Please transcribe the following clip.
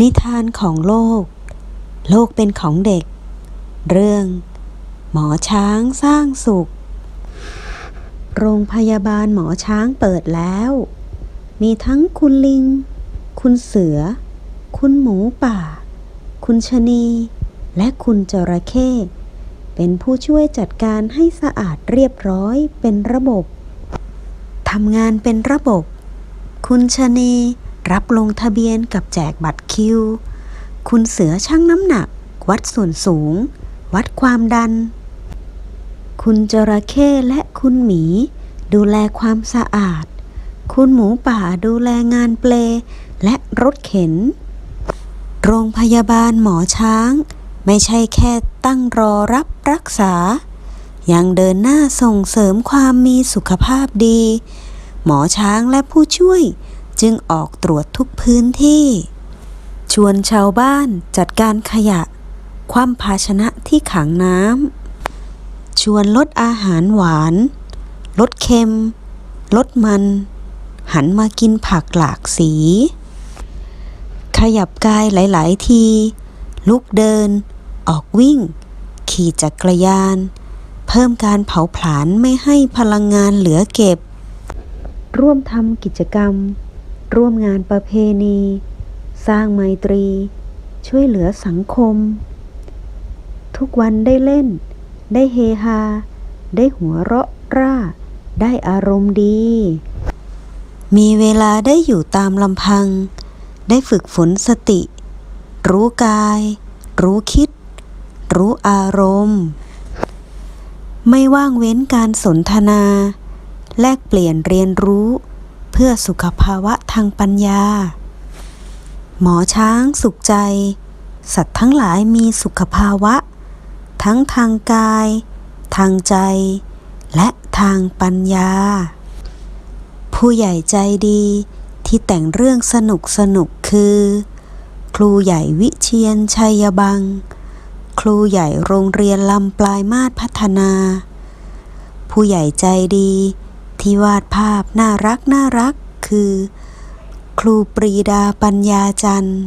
นิทานของโลก โลกเป็นของเด็ก เรื่อง หมอช้างสร้างสุข โรงพยาบาลหมอช้างเปิดแล้ว มีทั้งคุณลิง คุณเสือ คุณหมูป่า คุณชะนี และคุณจระเข้เป็นผู้ช่วยจัดการให้สะอาดเรียบร้อยเป็นระบบทำงานเป็นระบบ คุณชะนี รับลงทะเบียนกับแจกบัตรคิว คุณเสือชั่งน้ำหนัก วัดส่วนสูง วัดความดัน คุณจระเข้และคุณหมี ดูแลความสะอาด คุณหมูป่าดูแลงานเปล และรถเข็น โรงพยาบาลหมอช้าง ไม่ใช่แค่ตั้งรอรับรักษา ยังเดินหน้าส่งเสริมความมีสุขภาพดี หมอช้างและผู้ช่วย จึงออกตรวจทุกพื้นที่ ชวนชาวบ้านจัดการขยะ คว่ำภาชนะที่ขังน้ำ ชวนลดอาหารหวาน ลดเค็ม ลดมัน หันมากินผักหลากสี ขยับกายหลาย ๆ ที ลุกเดิน ออกวิ่ง ขี่จักรยาน เพิ่มการเผาผลาญไม่ให้พลังงานเหลือเก็บร่วมทำกิจกรรม ร่วมงานประเพณี สร้างไมตรี ช่วยเหลือสังคม ทุกวันได้เล่น ได้เฮฮา ได้หัวเราะร่า ได้อารมณ์ดี มีเวลาได้อยู่ตามลำพัง ได้ฝึกฝนสติ รู้กาย รู้คิด รู้อารมณ์ ไม่ว่างเว้นการสนทนา แลกเปลี่ยนเรียนรู้ เพื่อสุขภาวะทางปัญญา หมอช้างสุขใจ สัตว์ทั้งหลายมีสุขภาวะ ทั้งทางกาย ทางใจ และทางปัญญา ผู้ใหญ่ใจดีที่แต่งเรื่องสนุกสนุกคือ ครูใหญ่วิเชียนชัยบัง ครูใหญ่โรงเรียนลำปลายมาศพัฒนา ผู้ใหญ่ใจดี ที่วาดภาพน่ารักน่ารักคือ ครูปรีดาปัญญาจันทร์